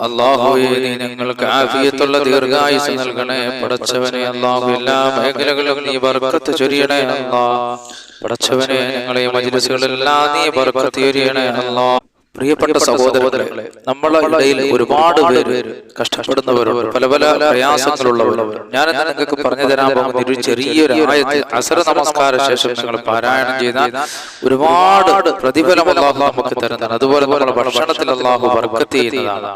അള്ളാഹുവെ നീ ഞങ്ങൾക്ക് ആഫിയത്തുള്ള ദീർഘായുസ് നൽകണേ പടച്ചവനെ അള്ളാഹു എല്ലാ മേഖലകളിലും നീ ബർക്കത്ത് ചൊരിയണേ അല്ലാ. പടച്ചവനെ ഞങ്ങളെ മജിലിസുകളെല്ലാം നീ ബർക്കത്ത് ചൊരിയണേ അല്ലാ. പ്രിയപ്പെട്ട സഹോദരങ്ങളെ നമ്മളെ ഇടയിൽ ഒരുപാട് പേര് കഷ്ടപ്പെടുന്നവരുണ്ട്. പല പല പ്രയാസങ്ങളുള്ളവർ ഞാൻ നിങ്ങൾക്ക് പറഞ്ഞു തരാൻ പോകുന്ന ഒരു ചെറിയൊരു അസര നമസ്കാര ശേഷം നിങ്ങൾ പാരായണം ചെയ്താൽ ഒരുപാട് പ്രതിഫലം അള്ളാഹു നമുക്ക് തരുന്നതാണ്. അതുപോലെ നമ്മുടെ ഭക്ഷണത്തിൽ അള്ളാഹു ബർക്കത്ത് ചെയ്യുന്നതാണ്.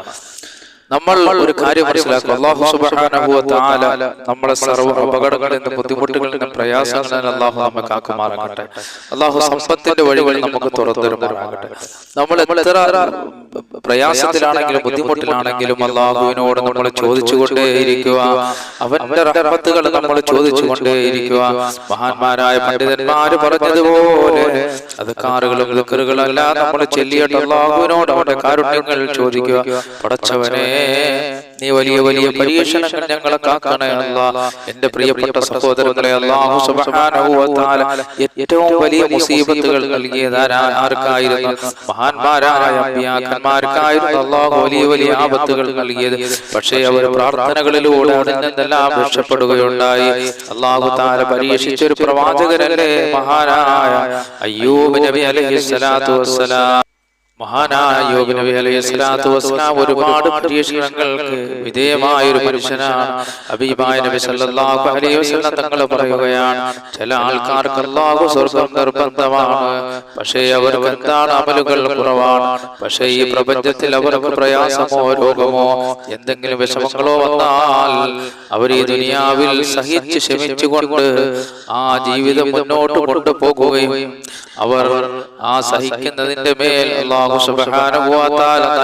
നമ്മൾ ഒരു കാര്യം മനസ്സിലാക്കും. അള്ളാഹു സുബ്ഹാനഹു തആല നമ്മളെ സർവ അപകടങ്ങളിൽ നിന്നും ബുദ്ധിമുട്ടുകളിൽ നിന്നും പ്രയാസങ്ങളിൽ നിന്നും അള്ളാഹു നമ്മെ കാക്കുമാറാകട്ടെ. അള്ളാഹു സമ്പത്തിന്റെ വഴികൾ നമുക്ക് തുറന്നു തരുമാറാകട്ടെ നമ്മൾ എത്ര പ്രയാസത്തിലാണെങ്കിലും ബുദ്ധിമുട്ടിലാണെങ്കിലും അള്ളാഹുവിനോട് നമ്മൾ ചോദിച്ചുകൊണ്ടേയിരിക്കുക. അവന്റെ റഹ്മത്തുകൾ നമ്മൾ ചോദിച്ചുകൊണ്ടേയിരിക്കുക. മഹാന്മാരായ പണ്ഡിതന്മാർ പറഞ്ഞതുപോലെ അത് കാറുകളും ലുക്കറുകളെല്ലാം നമ്മൾ ചെല്ലിയിട്ട് അള്ളാഹുവിനോട് അവന്റെ കാരുണ്യങ്ങൾ ചോദിക്കുക. പടച്ചവനെ നീ വലിയ വലിയ പരീക്ഷണങ്ങൾ ഞങ്ങളെ കാക്കണേ എന്റെ പ്രിയപ്പെട്ട സഹോദരങ്ങളെ അള്ളാഹു ഏറ്റവും വലിയ മുസീബത്തുകൾ നൽകിയതാരാ? ആർക്കായിരുന്നു? മഹാന്മാരായ അമ്പിയാക്കന്മാർക്കായിരുന്നു അള്ളാഹു വലിയ വലിയ ആപത്തുകൾ നൽകിയത്. പക്ഷേ അവർ പ്രാർത്ഥനകളിലൂടെ അതിൽ നിന്നെല്ലാം രക്ഷപ്പെടുകയുണ്ടായി അള്ളാഹു താല പരീക്ഷിച്ചൊരു പ്രവാചകനല്ലേ മഹാനായ അയ്യൂബ് നബി അലഹി സ്വലാത്തു വസ്സലാം. മഹാനായ യോബ് നബി അലൈഹി ഒരുപാട് പരീക്ഷണങ്ങൾക്ക് വിധേയമായ ഒരു മനുഷ്യനാണ്. അബീബായ നബി സല്ലല്ലാഹു അലൈഹി വസല്ലം തങ്ങൾ പറയുകയാണ് ചില ആൾക്കാർക്ക് അല്ലാഹു സ്വർഗം നിർബന്ധമാണ് പക്ഷേ അവർക്ക് എന്താണ് അമലുകൾ കുറവാണ്. പക്ഷേ ഈ പ്രപഞ്ചത്തിൽ അവർക്ക് പ്രയാസമോ രോഗമോ എന്തെങ്കിലും വിഷമങ്ങളോ വന്നാൽ അവർ ഈ ദുനിയാവിൽ സഹിച്ച് ക്ഷമിച്ചുകൊണ്ട് ആ ജീവിതം മുന്നോട്ട് കൊണ്ടുപോകുകയും അവർ ആ സഹിക്കുന്നതിന്റെ മേൽ അള്ളാഹു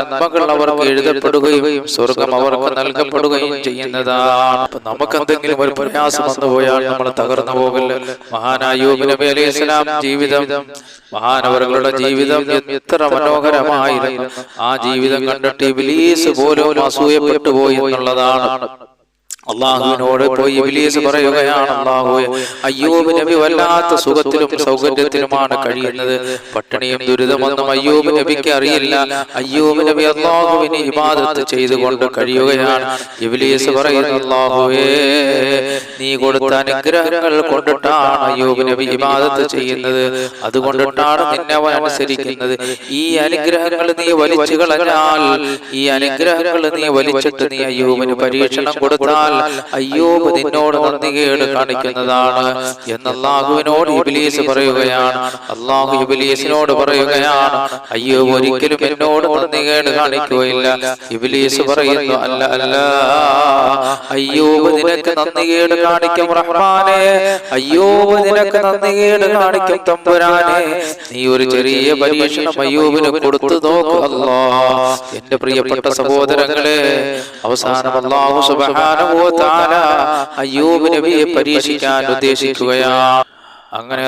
നന്മകൾ അവർക്ക് എഴുതപ്പെടുകയും സ്വർഗം അവർക്ക് നൽകപ്പെടുകയും ചെയ്യുന്നതാണ്. നമുക്ക് എന്തെങ്കിലും ഒരു പ്രയാസം വന്നു പോയാൽ നമ്മൾ തകർന്നു പോകില്ല? മഹാനായ യൂബ് നബി അലൈഹി സ്വലാം ജീവിതം മഹാനവറുകളുടെ ജീവിതം എത്ര മനോഹരമായിരുന്നു. ആ ജീവിതം കണ്ടിട്ട് ഇബ്ലീസ് പോലും അസൂയപ്പെട്ടു പോയി എന്നുള്ളതാണ്. അള്ളാഹുവിനോട് പോയി ഇബ്ലീസ് പറയുകയാണ് അള്ളാഹു. അയ്യൂബ് നബി വല്ലാത്ത സുഖത്തിലും സൗകര്യത്തിലുമാണ് കഴിയുന്നത്. പട്ടിണിയും ദുരിതമൊന്നും അയ്യൂബ് നബിക്ക് അറിയില്ല. അയ്യൂബ് നബി അള്ളാഹുവിന് ഇബാദത്ത് ചെയ്തുകൊണ്ട് കഴിയുകയാണ്. ഇബ്ലീസ് പറയുന്നു അള്ളാഹുവേ നീ കൊടുത്ത അനുഗ്രഹങ്ങൾ കൊണ്ടിട്ടാണ് അയ്യൂബ് നബി ഇബാദത്ത് ചെയ്യുന്നത്. അതുകൊണ്ടിട്ടാണ് നിന്നെ അവൻ അനുസരിക്കുന്നത്. ഈ അനുഗ്രഹങ്ങൾ നീ വലിച്ചു കളഞ്ഞാൽ ഈ അനുഗ്രഹങ്ങൾ നീ വലിച്ചിട്ട് നീ അയ്യൂബിന് പരീക്ഷണം കൊടുത്താൽ അയ്യൂബ് നിന്നോട് നന്ദികേട് കാണിക്കുന്നതാണ് എന്ന് അള്ളാഹുവിനോട് ഇബിലീസ് പറയുകയാണ്. അള്ളാഹു ഇബിലീസിനോട് പറയുകയാണ്. അയ്യോ ഒരിക്കലും എന്നോട് നന്ദികേട് കാണിക്കുകയില്ല. ഇബിലീസ് പറയുന്നു അല്ല അല്ല അയ്യോബ് നിനക്ക് നന്ദികേട് കാണിക്കും റഹ്മാനെ. അയ്യോബ് നിനക്ക് നന്ദികേട് കാണിക്കും തമ്പുരാനെ. നീ ഒരു ചെറിയ പരീക്ഷണം അയ്യോബിന് കൊടുത്തു നോക്കു അല്ലാ. എന്റെ പ്രിയപ്പെട്ട സഹോദരങ്ങളെ അവസാനം അല്ലാഹു സുബ്ഹാനഹു തആല അയ്യൂബ് നബിയെ പരീക്ഷിക്കാൻ ഉദ്ദേശിക്കുകയാണ്. അങ്ങനെ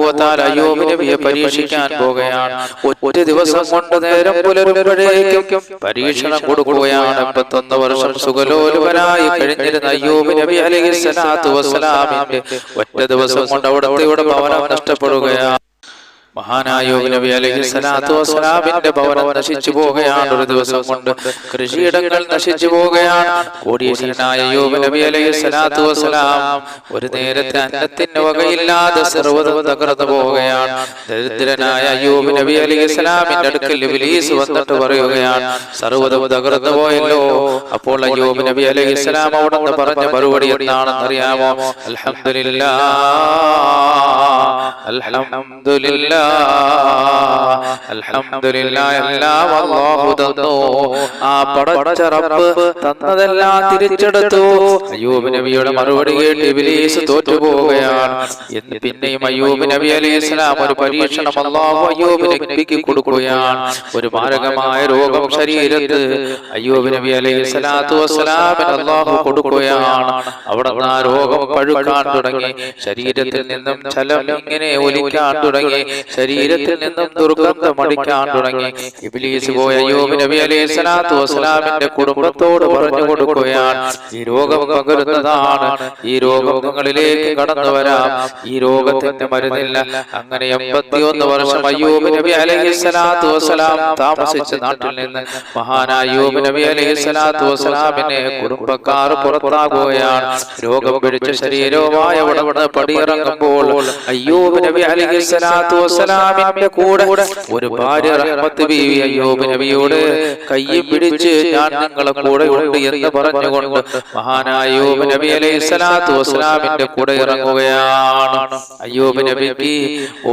വ തആല അയ്യൂബ് നബിയെ പരീക്ഷിക്കാൻ പോകുകയാണ് ഒറ്റ ദിവസം കൊണ്ട് നേരം പുലരുമ്പോഴേക്കും പരീക്ഷണം കൊടുക്കുകയാണ്. എൺപത്തൊന്ന് വർഷം സുഖലോലുപനായി കഴിഞ്ഞിരുന്ന അയ്യൂബ് നബി അലൈഹി സ്വലാത്തു വസ്സലാമിന്റെ ഒറ്റ ദിവസം കൊണ്ട് അവിടെ ഭവനം നഷ്ടപ്പെടുകയാണ് മഹാനായ യോബ് നബി അലൈഹി സ്വലാത്തു വസ്സലാമിന്റെ ഭവനം നശിച്ചു പോവുകയാണ് ഒരു ദിവസം കൊണ്ട് കൃഷിയിടങ്ങൾ നശിച്ചു പോവുകയാണ് കോടീശ്വരനായ യോഗ നബി അലൈഹി സ്വലാത്തു വസ്സലാം ഒരു നേരത്തെ അന്നത്തിന് വകയില്ലാതെ സർവതും തകർന്നു പോവുകയാണ് ദരിദ്രനായ യോഗ നബി അലൈഹി സ്വലാമിന്റെ അടുക്കൽ വിലീസ് വന്നിട്ട് പറയുകയാണ്. സർവതും തകർന്നു പോയല്ലോ. അപ്പോൾ അയ്യൂബ് നബി അലൈഹി സ്വലാം അവിടെ നിന്ന് പറഞ്ഞ മറുപടി എന്താണെന്ന് അറിയാമോ? അൽഹംദുലില്ലാ അൽഹംദുലില്ലാ എല്ലാം അല്ലാഹു തന്നു. ആ പടച്ച റബ്ബ് തന്നതെല്ലാം തിരിച്ചെടുത്തു. അയ്യൂബ് നബിയുടെ മറുപടി കേട്ട് ഇബ്ലീസ് തോറ്റുപോവുകയാണ്. എന്ന് പിന്നെയും അയ്യൂബ് നബി അലൈഹി ഇസ്ലാം ഒരു പരീക്ഷണം അല്ലാഹു അയ്യൂബ് നബിക്ക് കൊടുക്കുകയാണ്. ഒരു മാരകമായ രോഗം ശരീരത്ത് അയ്യൂബ് നബി അലൈഹി സ്വലാത്തു വസ്സലാമിന് അല്ലാഹു കൊടുക്കുകയാണ്. അവിടെ ആ രോഗം പഴുക്കാൻ തുടങ്ങി. ശരീരത്തിൽ നിന്നും ചലം ഇങ്ങനെ ഇങ്ങനെ ഒലിക്കാൻ തുടങ്ങി. ശരീരത്തിൽ നിന്നും ദുർഗന്ധം അടിക്കാൻ തുടങ്ങി. ഇബ്ലീസ് പോയ അയ്യൂബ് നബി അലൈഹി സ്വലാത്തു വസ്സലാമിന്റെ കുടുംബത്തോട് പറഞ്ഞു കൊടുക്കുകയാണ്. ഈ രോഗം പകരുന്നതാണ്. ഈ രോഗങ്ങളിലേക്ക് കടന്നു വരാം. ഈ രോഗത്തിന്റെ മരുന്നില്ല. അങ്ങനെ എൺപത്തിയൊന്ന് വർഷം അയ്യൂബ് നബി അലൈഹി സ്വലാത്തു വസ്സലാം താമസിച്ച നാട്ടിൽ നിന്ന് മഹാനായ നബി അലൈഹി സ്വലാത്തു വസ്സലാമിനെ കുടുംബക്കാർ പുറത്താകുകയാണ്. രോഗം പിടിച്ച ശരീരവുമായ ഉടവിടെ പടിയിറങ്ങുമ്പോൾ അയ്യൂബ് നബി അലൈഹി സ്വലാത്തു വസ്സലാമിന്റെ കൂടെ ഒരു ഭാര്യ റഹ്മത്ത് ബീവി അയ്യൂബ് നബിയോട് കൈ പിടിച്ച് ഞാൻ നിങ്ങളെ കൂടെ ഉണ്ട് എന്ന് പറഞ്ഞുകൊണ്ട് മഹാനായ അയ്യൂബ് നബി അലൈഹി സ്വലാത്തു വസ്സലാമിന്റെ കൂടെ ഇറങ്ങുകയാണ്. അയ്യൂബ് നബിക്ക്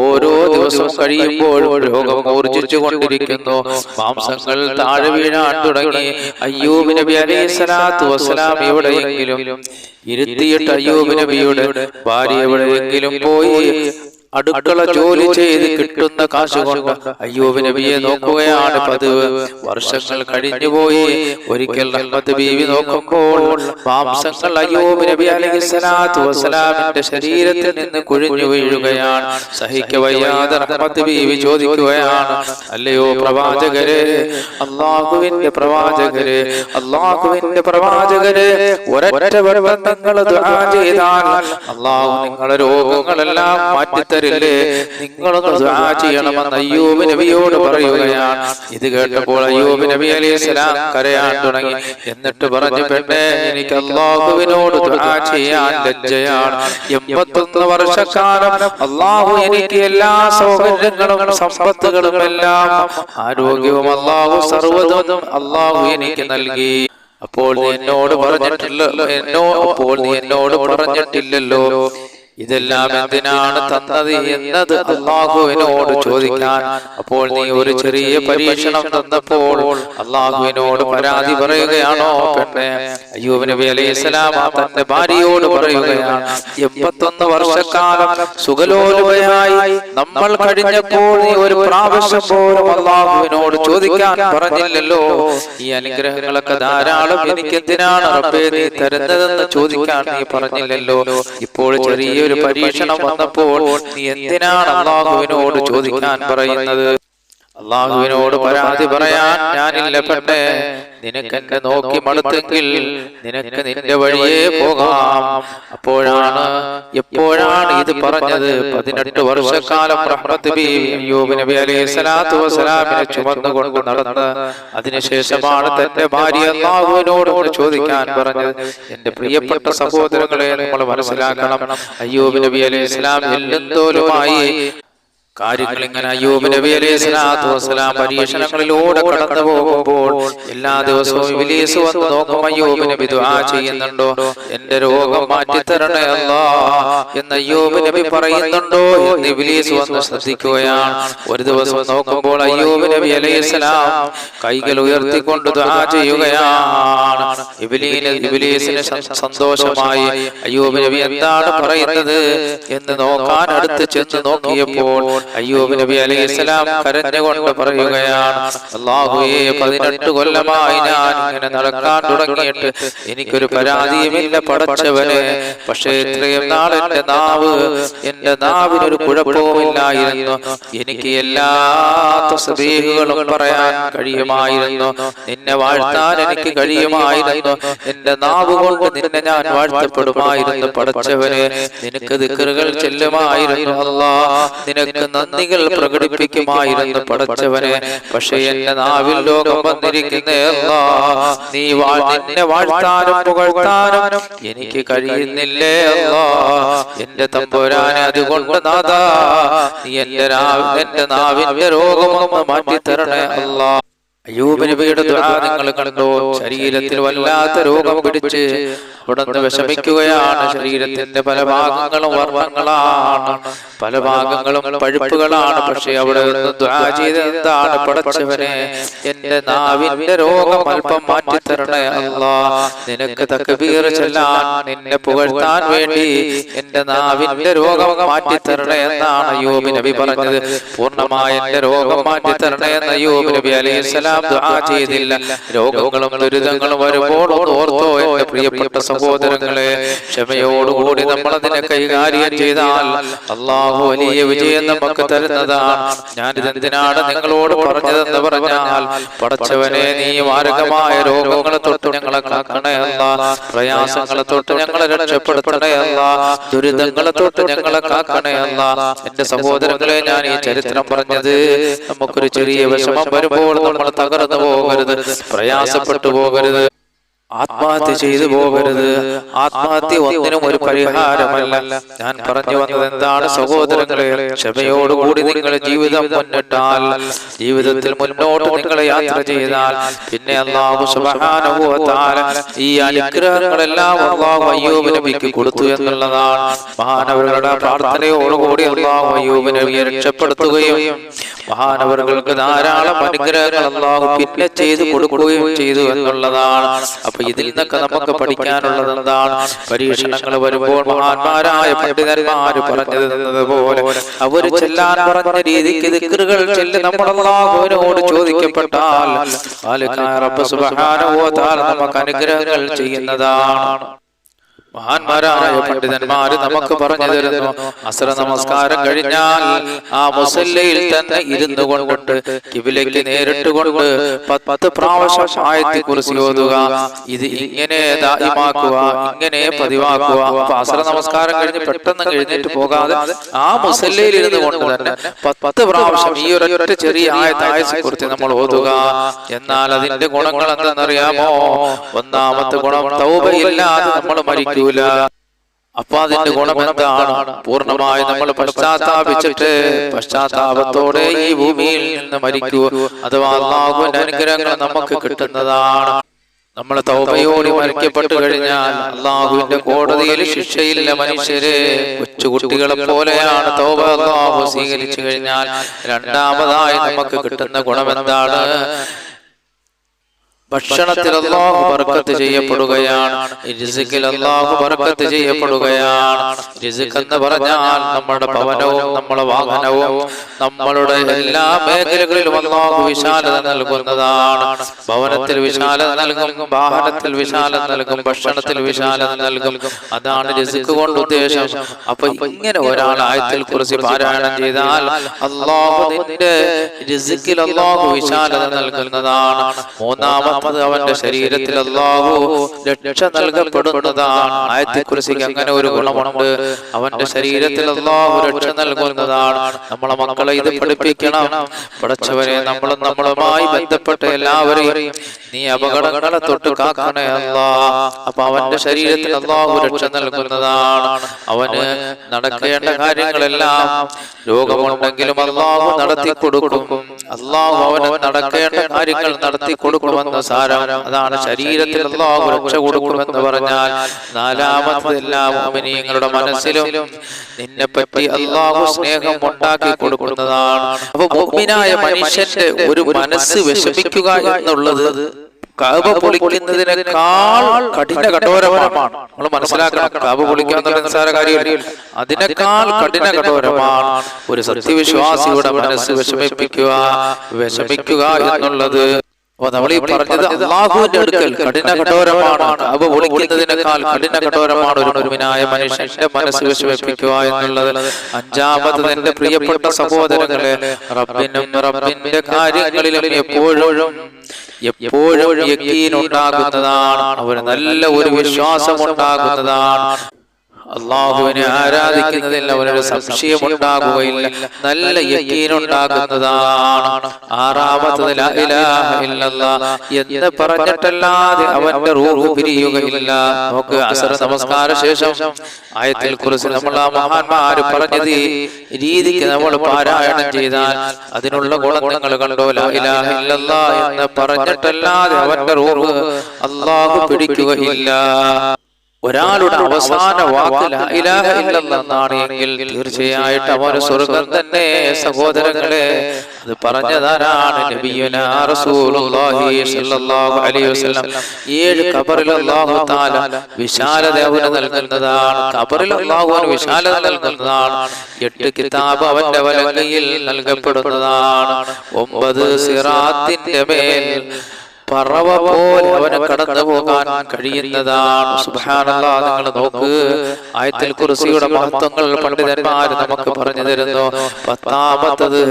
ഓരോ ദിവസവും കഴിയുമ്പോൾ രോഗം ഊർജിച്ചു കൊണ്ടിരിക്കുന്നു. മാംസങ്ങൾ താഴെ വീഴാൻ തുടങ്ങി. അയ്യൂബ് നബി അലൈഹി സ്വലാത്തു വസ്സലാം എവിടെയെങ്കിലും ഇരുത്തിയിട്ട് അയ്യൂബ് നബിയുടെ ഭാര്യ എവിടെയെങ്കിലും പോയി അടുക്കള ജോലി ചെയ്ത് കിട്ടുന്ന കാശ് കൊണ്ട് അയ്യൂബ് നബിയെ നോക്കുകയാണ് പതിവ്. വർഷങ്ങൾ കഴിഞ്ഞുപോയി ഒരിക്കൽ റഹ്മത്ത് ബീവി നോക്കുമ്പോൾ മാംസങ്ങൾ അയ്യൂബ് നബി അലൈഹി സ്വലാത്തു വസ്സലാമിന്റെ ശരീരത്തിൽ നിന്ന് കുഴിഞ്ഞു വീഴുകയാണ്. സഹിക്ക വയ്യാതെ റഹ്മത്ത് ബീവി ചോദിക്കുകയാണ്. അല്ലയോ പ്രവാചകരെ അള്ളാഹുവിന്റെ പ്രവാചകരെ അള്ളാഹുവിന്റെ പ്രവാചകരെ ഒരൊറ്റ വട്ടം നിങ്ങൾ ചെയ്താൽ അള്ളാഹു നിങ്ങളുടെ രോഗങ്ങളെല്ലാം മാറ്റിത്തരില്ലേ നിങ്ങളൊന്ന് ചെയ്യണമെന്ന് അയ്യൂബ് നബിയോട് പറയുകയാണ്. ഇത് കേട്ടപ്പോൾ അയ്യൂബ് നബി അലൈഹി സ്വലാം കരയാൻ തുടങ്ങി. എന്നിട്ട് പറഞ്ഞു പെണ്ണേ എനിക്ക് അള്ളാഹുവിനോട് ചെയ്യാൻ ലജ്ജയാണ്. എൺപത്തൊന്ന് വർഷക്കാലം അള്ളാഹു എനിക്ക് എല്ലാ സൗകര്യങ്ങളും സമ്പത്തുകളും എല്ലാം ആരോഗ്യവും അള്ളാഹു സർവതും അള്ളാഹു എനിക്ക് നൽകി. അപ്പോൾ നീ എന്നോട് പറഞ്ഞിട്ടില്ലല്ലോ എന്നോ അപ്പോൾ നീ എന്നോട് പറഞ്ഞിട്ടില്ലല്ലോ. ഇതെല്ലാം എന്തിനാണ് തന്നത് എന്നത് അള്ളാഹുവിനോട് ചോദിക്കാൻ. അപ്പോൾ നീ ഒരു ചെറിയ പരീക്ഷണം തന്നപ്പോൾ അള്ളാഹുവിനോട് പരാതി പറയുകയാണോ പെണ്ണെ? അയ്യൂബ് നബി അലൈഹി സ്വലാം തന്റെ ഭാര്യയോട് പറയുകയാണ്. എൺപത്തൊന്ന് വർഷക്കാലം സുഖലോലുപയായി നമ്മൾ കഴിഞ്ഞപ്പോൾ നീ ഒരു പ്രാവശ്യം പോലും അള്ളാഹുവിനോട് ചോദിക്കാൻ പറഞ്ഞില്ലല്ലോ. ഈ അനുഗ്രഹങ്ങളൊക്കെ ധാരാളം എനിക്ക് എന്തിനാണ് റബ്ബേ നീ തരുന്നതെന്ന് ചോദിക്കാൻ നീ പറഞ്ഞില്ലല്ലോ. ഇപ്പോൾ ചെറിയൊരു പരീക്ഷണം വന്നപ്പോൾ നീ എന്തിനാണ് അള്ളാഹുവിനോട് ചോദിക്കാൻ പറയുന്നത്? അള്ളാഹുവിനോട് പരാതി പറയാൻ ഞാനില്ല പെട്ടെ നിനക്ക് എന്നെ നോക്കി മടുത്തെങ്കിൽ നിനക്ക് നിന്റെ വഴിയേ പോകാം. അപ്പോഴാണ് എപ്പോഴാണ് ഇത് പറഞ്ഞത്? പതിനെട്ട് വർഷക്കാലം നബി അലൈഹി സ്വലാത്തു വസ്സലാമിനെ ചുമന്നുകൊണ്ട് നടന്ന് അതിനുശേഷമാണ് തന്റെ ഭാര്യ അള്ളാഹുവിനോട് ചോദിക്കാൻ പറഞ്ഞത്. എന്റെ പ്രിയപ്പെട്ട സഹോദരങ്ങളെ നമ്മൾ മനസ്സിലാക്കണം. അയ്യൂബ് നബി അലൈഹി ഇസ്ലാം എല്ലുന്തോലുമായി കാര്യങ്ങൾ ഇങ്ങനെ അയ്യൂബ് നബി അലൈഹി സ്വലാത്തു വസ്സലാം പരീക്ഷണങ്ങളിലൂടെ കടന്നു പോകുമ്പോൾ എല്ലാ ദിവസവും ഇബ്ലീസ് വന്ന് നോക്കും അയ്യൂബ് നബി ദുആ ചെയ്യുന്നുണ്ടോ? എന്റെ രോഗം മാറ്റി തരണേ അല്ലാ എന്ന് അയ്യൂബ് നബി പറയുന്നുണ്ടോ എന്ന് ഇബ്ലീസ് വന്ന് ശ്രദ്ധിക്കുകയാണ്. ഒരു ദിവസം നോക്കുമ്പോൾ അയ്യൂബ് നബി അലൈഹി സ്വലാം കൈകൾ ഉയർത്തിക്കൊണ്ട് ദുആ ചെയ്യുകയാണ്. ഇബ്ലീന് ഇബ്ലീസിന് സന്തോഷമായി അയ്യൂബ് നബി എന്താണ് പറയുന്നത് എന്ന് നോക്കാൻ അടുത്ത് ചെന്ന് നോക്കിയപ്പോൾ അയ്യൂബ് നബി അലൈഹി സ്വലാം കരഞ്ഞുകൊണ്ട് പറയുകയാണ്. അള്ളാഹുയെ പതിനെട്ട് കൊല്ലമായി ഞാൻ ഇങ്ങനെ നടക്കാൻ തുടങ്ങിയിട്ട് എനിക്കൊരു പരാതിയുമില്ല പടച്ചവനെ. പക്ഷേ ഇത്രയും നാൾ എന്റെ നാവ് എന്റെ നാവിനൊരു കുഴപ്പവുമില്ലായിരുന്നു. എനിക്ക് എല്ലാ തസ്ബീഹുകളും പറയാൻ കഴിയുമായിരുന്നു. നിന്നെ വാഴ്ത്താൻ എനിക്ക് കഴിയുമായിരുന്നു. എന്റെ നാവ് കൊണ്ട് നിന്നെ ഞാൻ വാഴ്ത്തപ്പെടുമായിരുന്നു പടച്ചവനെ. നിനക്ക് ദിക്കറുകൾ ചെല്ലുമായിരുന്നു അല്ലാ നിനക്ക് നന്ദികൾ പ്രകടിപ്പിക്കുമായിരുന്നു പടച്ചവനെ. പക്ഷേ എന്റെ നാവിൽ ലോകം വന്നിരിക്കുന്ന നീ എനിക്ക് കഴിയുന്നില്ലേ എന്റെ തമ്പുരാനെ അതുകൊണ്ട് നാദാ നീ എന്റെ എന്റെ നാവിന്റെ മാറ്റി തരണേ അല്ലാ. അയ്യൂബ് നബിയുടെ ദുആ നിങ്ങൾ കണ്ടോ? ശരീരത്തിൽ വല്ലാത്ത രോഗം പിടിച്ച് അവിടുന്ന് വിഷമിക്കുകയാണ് ശരീരത്തിന്റെ പല ഭാഗങ്ങളും വർണങ്ങളാണ്. പല ഭാഗങ്ങളും പഴുപ്പുകളാണ് പക്ഷെ അവിടെ നിന്ന് ദുആ ചെയ്ത് എന്താണ് പടച്ചവനെ എന്റെ നാവിന്റെ രോഗം അല്പം മാറ്റിത്തരണേ അല്ലാ. നിനക്ക് തക്ബീർ ചെല്ലാൻ നിന്നെ പുകഴ്ത്താൻ വേണ്ടി എന്റെ നാവിന്റെ രോഗം മാറ്റിത്തരണേ എന്നാണ് അയ്യൂബ് നബി പറഞ്ഞത്. പൂർണമായ എന്റെ രോഗം മാറ്റിത്തരണേ എന്ന് അയ്യൂബ് നബി അലൈഹി സ്വലാം ദുആ ചെയ്തില്ല. രോഗങ്ങളും ദുരിതങ്ങളും വരുമ്പോൾ ഓർത്തോ എന്റെ പ്രിയപ്പെട്ട സഹോദരങ്ങളെ. ക്ഷമയോടുകൂടി നമ്മൾ അതിനെ കൈകാര്യം ചെയ്താൽ അള്ളാഹു വലിയ വിജയം നമുക്ക് തരുന്നതാണ്. ഞാനിതെന്തിനാണ് നിങ്ങളോട് പറഞ്ഞതെന്ന് പറഞ്ഞാൽ പടച്ചവനെ നീ മാരകമായ രോഗങ്ങളെ തൊട്ട് ഞങ്ങളെ കാക്കണേ അല്ല. പ്രയാസങ്ങളെ തൊട്ട് ഞങ്ങളെ രക്ഷപ്പെടുത്തണേ അല്ല. ദുരിതങ്ങളെ തൊട്ട് ഞങ്ങളെ കാക്കണേ അല്ല. എന്റെ സഹോദരങ്ങളെ ഞാൻ ഈ ചരിത്രം പറഞ്ഞത് നമുക്കൊരു ചെറിയ വിഷമം വരുമ്പോൾ നമ്മൾ തകർന്നു പോകരുത്. പ്രയാസപ്പെട്ടു പോകരുത്. ആത്മഹത്യ ചെയ്തു പോകരുത്. ആത്മഹത്യ ഒന്നിനും ഒരു പരിഹാരമല്ല. ഞാൻ പറഞ്ഞു വന്നത് എന്താണ്? സഹോദരങ്ങളെ ക്ഷമയോടുകൂടി നിങ്ങൾ ജീവിതം മുന്നിട്ടാൽ ജീവിതത്തിൽ മുന്നോട്ട് നിങ്ങൾ യാത്ര ചെയ്താൽ പിന്നെ ഈ അനുഗ്രഹങ്ങളെല്ലാം അള്ളാഹു അയ്യൂബ് കൊടുത്തു എന്നുള്ളതാണ്. മഹാനവരുടെ പ്രാർത്ഥനയോടുകൂടി അള്ളാഹു അയ്യൂബ് നബിയെ രക്ഷപ്പെടുത്തുകയും മഹാനവറുകൾക്ക് ധാരാളം അനുഗ്രഹങ്ങൾ അള്ളാഹു പിന്നെ ചെയ്തു കൊടുക്കുകയും ചെയ്തു എന്നുള്ളതാണ്. അപ്പൊ ഇതിൽ നിന്നൊക്കെ നമുക്ക് പഠിക്കാനുള്ളത് എന്താണ്? പരീക്ഷണങ്ങൾ വരുമ്പോൾ മഹാന്മാരായ പണ്ഡിതന്മാര് പറഞ്ഞത് പോലെ അവർ ചെല്ലാൻ പറഞ്ഞ രീതിക്ക് ദിക്കറുകൾ ചെല്ലി നമ്മളോട് ചോദിക്കപ്പെട്ടാൽ നമുക്ക് അനുഗ്രഹങ്ങൾ ചെയ്യുന്നതാണ്. മഹാന്മാരായ പണ്ഡിതന്മാര് നമുക്ക് പറഞ്ഞു തരുന്നു. അസറ നമസ്കാരം കഴിഞ്ഞാൽ ആ മുസല്ലയിൽ തന്നെ ഇരുന്നു കൊണ്ടുകൊണ്ട് കിബിലേക്ക് നേരിട്ട് കൊണ്ട് പത്ത് പ്രാവശ്യം ആയത്തെ കുറിച്ച് ഓതുക. ഇത് ഇങ്ങനെ ദാഹ്യമാക്കുക ഇങ്ങനെ പതിവാക്കുക. അപ്പൊ അസറ നമസ്കാരം കഴിഞ്ഞ് പെട്ടെന്ന് എഴുന്നേറ്റ് പോകാതെ ആ മുസല്ലയിൽ ഇരുന്നു കൊണ്ട് തന്നെ പത്ത് പ്രാവശ്യം ഈ ഒരൊറ്റ ചെറിയ ആയത്തെ ആയത്തെ കുറിച്ച് നമ്മൾ ഓതുക. എന്നാൽ അതിന്റെ ഗുണങ്ങൾ എന്താണെന്നറിയാമോ ഒന്നാമത്തെ ഗുണം തൗബയില്ലാതെ നമ്മൾ മരിക്കൂല അപ്പൊ അതിന്റെ ഗുണം എന്താണ് പൂർണമായി നമ്മൾ പശ്ചാത്താപിച്ചിട്ട് പശ്ചാത്താപത്തോടെ ഈ ഭൂമിയിൽ നിന്ന് മരിക്കൂ. അഥവാ അള്ളാഹുവിന്റെ അനുഗ്രഹങ്ങൾ നമുക്ക് കിട്ടുന്നതാണ്. നമ്മൾ തൗബയോട് മരിക്കപ്പെട്ടു കഴിഞ്ഞാൽ അള്ളാഹുവിന്റെ കോടതിയിൽ ശിക്ഷയില്ല മനുഷ്യര്. കൊച്ചുകുട്ടികളെ പോലെയാണ് തൗബ അള്ളാഹു സ്വീകരിച്ചു കഴിഞ്ഞാൽ രണ്ടാമതായി നമുക്ക് കിട്ടുന്ന ഗുണം എന്താണ് ഭക്ഷണത്തിൽ അള്ളാഹു ബർക്കത്ത് ചെയ്യപ്പെടുകയാണ്. രിസുക്കിൽ അള്ളാഹു ബർക്കത്ത് ചെയ്യപ്പെടുകയാണ്. രിസുക്ക് എന്ന് പറഞ്ഞാൽ നമ്മുടെ ഭവനവും നമ്മുടെ വാഹനവും നമ്മളുടെ എല്ലാ മേഖലകളിലും അള്ളാഹു വിശാലത നൽകുന്നതാണ്. ഭവനത്തിൽ വിശാലത നൽകും വാഹനത്തിൽ വിശാലത നൽകും ഭക്ഷണത്തിൽ വിശാലത നൽകും. അതാണ് രിസുക്ക് കൊണ്ട് ഉദ്ദേശം. അപ്പൊ ഇങ്ങനെ ഒരാൾ ആയത്തിൽ കുറിച്ച് പാരായണം ചെയ്താൽ അള്ളാഹു നിന്റെ റിസ്കിൽ അള്ളാഹു വിശാലത നൽകുന്നതാണ്. മൂന്നാമത് അവന്റെ ശരീരത്തിൽ അള്ളാഹു രക്ഷ നൽകപ്പെടുന്നതാണ്. ആയത്തെക്കുറിച്ച് അങ്ങനെ ഒരു ഗുണമുണ്ട്. അവന്റെ ശരീരത്തിൽ അള്ളാഹു രക്ഷ നൽകുന്നതാണ്. നമ്മളെ മക്കളെ ഇത് പഠിപ്പിക്കണം. പഠിച്ചവരെ നമ്മളും നമ്മളുമായി ബന്ധപ്പെട്ട എല്ലാവരെയും നീ അപകടങ്ങളെ തൊട്ട് കാക്കണേ അല്ലാ അപ്പൊ അവന്റെ ശരീരത്തിൽ അള്ളാഹു രക്ഷ നൽകുന്നതാണ്. അവന് നടക്കേണ്ട കാര്യങ്ങളെല്ലാം രോഗമുണ്ടെങ്കിലും അള്ളാഹു നടത്തി കൊടുക്കും അള്ളാഹു അവന് നടക്കേണ്ട കാര്യങ്ങൾ നടത്തി കൊടുക്കണമെന്ന് സാരം അതാണ് ശരീരത്തിൽ അള്ളാഹു രക്ഷ കൊടുക്കണമെന്ന് പറഞ്ഞാൽ നാലാമത്തെ എല്ലാ മോമിനിയങ്ങളുടെ മനസ്സിലും നിന്നെ പറ്റി അള്ളാഹു സ്നേഹം ഉണ്ടാക്കി കൊടുക്കുന്നതാണ്. അപ്പൊ മോമിനായ മനുഷ്യന്റെ ഒരു മനസ്സ് വിഷമിക്കുക എന്നുള്ളത് കാബ പൊളിക്കുന്നതിനേക്കാൾ കഠിന കഠോരമാണ്. നമ്മൾ മനസ്സിലാക്കണം കാബ പൊളിക്കുക എന്നുള്ള നിസ്സാര കാര്യമില്ല. അതിനേക്കാൾ കഠിന കഠോരമാണ് ഒരു സത്യവിശ്വാസിയുടെ മനസ്സ് വിഷമിപ്പിക്കുക വിഷമിക്കുക എന്നുള്ളത്. അപ്പൊ നമ്മൾ ഈ പറഞ്ഞത് അള്ളാഹുവിന്റെ അടുക്കൽ കഠിന കഠോരമാണ് അവ ഒളിക്കുന്നതിനേക്കാൾ കഠിന കഠോരമാണ് ഒരു മുഴുവനായ മനുഷ്യന്റെ മനസ്സ് വിഷമിപ്പിക്കുക എന്നുള്ളത് അഞ്ചാമത് എന്റെ പ്രിയപ്പെട്ട സഹോദരങ്ങളെ റബ്ബിനും റബ്ബിന്റെ കാര്യങ്ങളിലും എപ്പോഴും എപ്പോഴും ഉണ്ടാകുന്നതാണ് അവന് നല്ല ഒരു വിശ്വാസം ഉണ്ടാകുന്നതാണ് അള്ളാഹുവിനെ ആരാധിക്കുന്നതിൽ അവനൊരു സംശയം ഉണ്ടാകുകയില്ല. നല്ല യക്കീനുണ്ടാകുന്നതാണ് ആറാമത്തത് എന്ന് പറഞ്ഞിട്ടല്ലാതെ അവന്റെ റൂഹ് പിരിയുകയില്ല. നമുക്ക് അസർ നമസ്കാര ശേഷം ആയത്തിൽ കുറിച്ച് നമ്മൾ ആ മഹാന്മാര് പറഞ്ഞത് രീതിക്ക് നമ്മൾ പാരായണം ചെയ്താൽ അതിനുള്ള ഗുണം നിങ്ങൾ കണ്ടോ? എന്ന് പറഞ്ഞിട്ടല്ലാതെ അവന്റെ റൂഹ് അള്ളാഹു പിടിക്കുകയില്ല. ഒരാളുടെ അവസാന വാക്ക് ലാ ഇലാഹ ഇല്ലല്ലാഹ് എന്നാണ് എങ്കിൽ തീർച്ചയായിട്ടും അവന് സ്വർഗം തന്നെ സഹോദരങ്ങളെ. അത് പറഞ്ഞതാരാണ് ഏഴ് കബറിൽ തആല വിശാലത അവന് നൽകുന്നതാണ്. കബറിൽ വിശാലത നൽകുന്നതാണ്. എട്ട് കിതാബ് അവന്റെ വലങ്കയിൽ നൽകപ്പെടുന്നതാണ്. ഒമ്പത് സിറാത്തിന്റെ മേൽ പറവ പോലെ അവനെ കടന്നു പോകാൻ കഴിയുന്നതാണ്. സുഭാനങ്ങൾ നിങ്ങൾ നോക്ക്. ആയത്തിൽ കുറിസിയുടെ മഹത്വങ്ങൾ പണ്ഡിതന്മാർ നമുക്ക് പറഞ്ഞു തരുന്നു. പത്താമത്തത്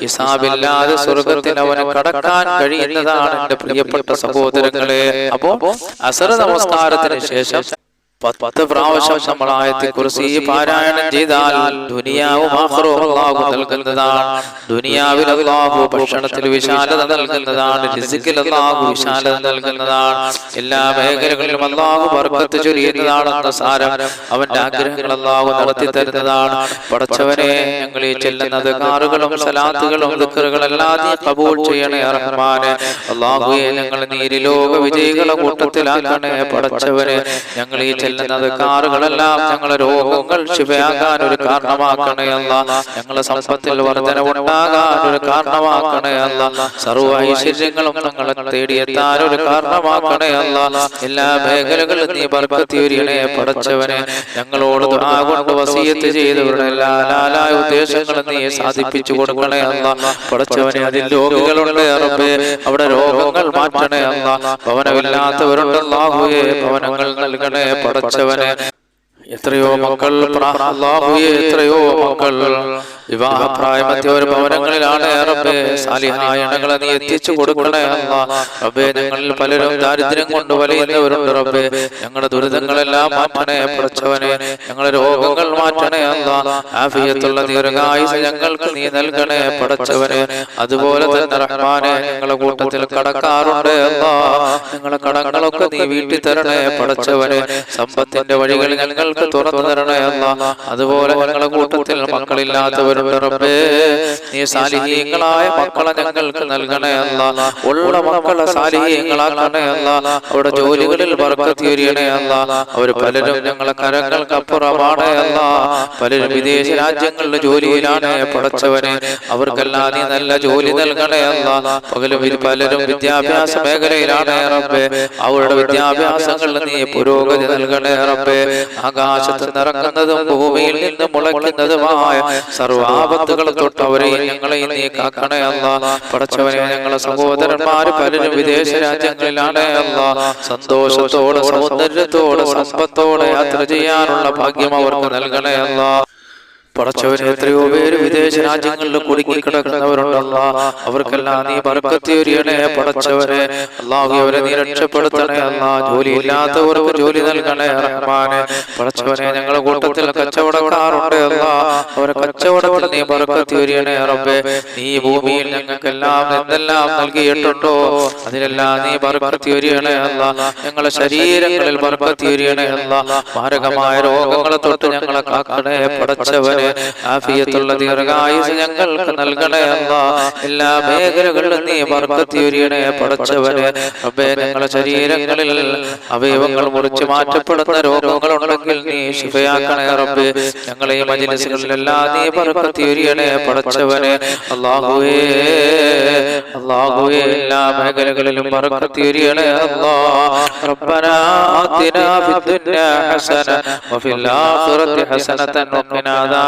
ഹിസാബില്ലാതെ സ്വർഗത്തിൽ അവനെ കടക്കാൻ കഴിയുന്നതാണ് എന്റെ പ്രിയപ്പെട്ട സഹോദരങ്ങളെ. അപ്പോ അസറ നമസ്കാരത്തിന് ശേഷം പത്ത് പ്രാവശ്യം നമ്മൾ ആയത്തെ കുറിച്ച് പാരായണം ചെയ്താൽ ദുനിയാവും അല്ലാഹു നൽകുന്നതാണ്. ദുനിയാവിൽ അല്ലാഹു ഭക്ഷണത്തിൽ വിശാലത നൽകുന്നതാണ്. റിസ്കിൽ അല്ലാഹു വിശാലത നൽകുന്നതാണ്. എല്ലാ മേഖലകളിലും അല്ലാഹു ബർക്കത്ത് ചൊരിയുന്നതാണെന്ന സാരം അവന്റെ ആഗ്രഹങ്ങൾ അല്ലാഹു നടത്തി തരുന്നതാണ്. പടച്ചവനെ ഞങ്ങൾ ഈ ചെല്ലുന്നത് കാറുകളും സലാത്തുകളും ദിക്കറുകളെല്ലാം നീ കബൂൾ ചെയ്യണേ റഹ്മാനെ. അല്ലാഹുവേ ഞങ്ങൾ നീരിലോക വിജയികളെ കൂട്ടത്തിലാക്കണേ. പടച്ചവനെ ഞങ്ങൾ ഈ ചെല്ലുന്നത് കാറുകളെല്ലാം ഞങ്ങളെ രോഗങ്ങൾ ശിവയാകാൻ ഒരു കാരണമാക്കണേ അല്ല. ഞങ്ങളെ സമ്പത്തിൽ വർധനവുണ്ടാകാൻ ഒരു കാരണമാക്കണേ അല്ല. സർവ ഐശ്വര്യങ്ങളും ഞങ്ങളെ തേടിയെത്താൻ ഒരു കാരണമാക്കണേ അല്ല. എല്ലാ മേഖലകളും നീ ബർക്കത്തിയൊരിയണേ പടച്ചവനെ. ഞങ്ങളോട് കൊണ്ട് വസീയത്ത് ചെയ്തവരുടെ എല്ലാ ലാലായ ഉദ്ദേശങ്ങളും നീ സാധിപ്പിച്ചു കൊടുക്കണേ അല്ല. പടച്ചവനെ അതിൽ രോഗികളുണ്ട് അറബേ. അവിടെ രോഗങ്ങൾ മാറ്റണേ അല്ല. ഭവനമില്ലാത്തവരുണ്ട് അല്ലാഹുവേ ഭവനങ്ങൾ നൽകണേ പടച്ചവനെ എത്രയോ മക്കൾ എത്രയോ മക്കൾ വിവാഹപ്രായമത്യ ഒരു ഭവനങ്ങളിലാണ് റബ്ബേ. സാലിഹായ ഇണകളെ നീ എത്തിച്ചു കൊടുക്കണേ റബ്ബേ ഞങ്ങളിൽ പലരും ദാരിദ്ര്യം കൊണ്ട് വലയുന്നവരുണ്ട് റബ്ബേ. ഞങ്ങളുടെ ദുരിതങ്ങളെല്ലാം മാറ്റണേ പടച്ചവനെ ഞങ്ങളുടെ രോഗങ്ങൾ മാറ്റണേ അല്ലാ. ആഫിയത്തുള്ള ദീർഘായുസ് ഞങ്ങൾക്ക് നീ നൽകണേ പടച്ചവനെ അതുപോലെ തന്നെ റഹ്മാനെ ഞങ്ങളുടെ കൂട്ടത്തിൽ കടക്കാറുണ്ട് ഞങ്ങളുടെ ഞങ്ങളെ കടങ്ങളൊക്കെ നീ വീട്ടിൽ തരണേ പടച്ചവനെ സമ്പത്തിന്റെ വഴികൾ ഞങ്ങൾക്ക് തുറന്നു തരണേ അല്ല. അതുപോലെ ഞങ്ങളുടെ കൂട്ടത്തിൽ മക്കളില്ലാത്തവരുണ്ട് റബ്ബേ നീ സാലിഹീങ്ങളായ മക്കളെ ഞങ്ങൾക്ക് നൽകണേ അല്ല. ഉള്ള മക്കളെ സാലിഹീങ്ങളാക്കണേ അല്ല. അവരുടെ ജോലികളിൽ വർക്കത്തിയൊരിയണേ അല്ല. അവർ പലരും ഞങ്ങളെ കരങ്ങൾക്ക് അപ്പുറമാണ് അല്ല. പലരും വിദേശ രാജ്യങ്ങളിലെ ജോലിയിലാണ് പടച്ചവനെ അവർക്കെല്ലാം നീ നല്ല ജോലി നൽകണേ അല്ല. പകലും പലരും വിദ്യാഭ്യാസ മേഖലയിലാണ് റബ്ബേ. അവരുടെ വിദ്യാഭ്യാസങ്ങളിൽ നീ പുരോഗതി നൽകണേ റബ്ബേ. ആകാശത്ത് നിറങ്ങുന്നതും ഭൂമിയിൽ നിന്ന് മുളയ്ക്കുന്നതുമായ സർവാപത്തുകൾ തൊട്ട് അവരെയും ഞങ്ങളെയും നീ കാക്കണേ അല്ല. പഠിച്ചവരെ ഞങ്ങളെ സഹോദരന്മാര് പലരും വിദേശ രാജ്യങ്ങളിലാണ് അല്ല. സന്തോഷത്തോടെ സൗന്ദര്യത്തോടെ സമ്പത്തോടെ യാത്ര ചെയ്യാനുള്ള ഭാഗ്യം അവർക്ക് നൽകണേ അല്ല. പടച്ചവന് എത്രയോ പേര് വിദേശ രാജ്യങ്ങളിൽ കുടുങ്ങി കിടക്കുന്നവരുണ്ടല്ല അവർക്കെല്ലാം നീ പറക്കത്തിയൊരിയണേ പടച്ചവനെ? അള്ളാഹു അവരെ നീ രക്ഷപ്പെടുത്തണേ. അല്ല ജോലി ഇല്ലാത്തവർക്ക് ജോലി നൽകണേ റഹ്മാനെ. പടച്ചവനെ ഞങ്ങളുടെ കൂട്ടത്തിൽ കച്ചവടക്കാറുണ്ട് അല്ല അവരെ കച്ചവടത്തിൽ നീ പറക്കത്തിയൊരിയണേ റബ്ബേ. നീ ഭൂമിയിൽ ഞങ്ങൾക്കെല്ലാം എന്തെല്ലാം നൽകിയിട്ടുണ്ടോ? അതിലെല്ലാം നീ പറക്കത്തിയൊരിയണേ അല്ല ഞങ്ങളുടെ ശരീരങ്ങളിൽ പറക്കത്തിയൊരിയണേ അല്ല മാരകമായ രോഗങ്ങളെ തൊട്ട് ഞങ്ങളെ കാക്കണേ. പടച്ചവനെ. ആഫിയത്തുള്ള ദീർഘായുസ് ഞങ്ങൾക്ക് നൽകണേ അല്ല എല്ലാ മേഖലകളിലും നീ ബർക്കത്തിയൊരിയണേ പടച്ചവനെ റബ്ബേ ഞങ്ങളുടെ ശരീരങ്ങളിൽ അവയവങ്ങൾ മുറിച്ച് മാറ്റപ്പെടുന്ന രോഗങ്ങളുണ്ടെങ്കിൽ നീ ശിഫയാക്കണേ റബ്ബേ ഞങ്ങളെ ഈ മജിലിസുകളിലെല്ലാം നീ ബർക്കത്തിയൊരിയണേ പടച്ചവനെ അല്ലാഹുവേ അല്ലാഹുവേ എല്ലാ മേഖലകളിലും ബർക്കത്തിയൊരിയണേ അല്ലാ ربنا آتنا في الدنيا حسنة وفي الآخرة حسنة وقنا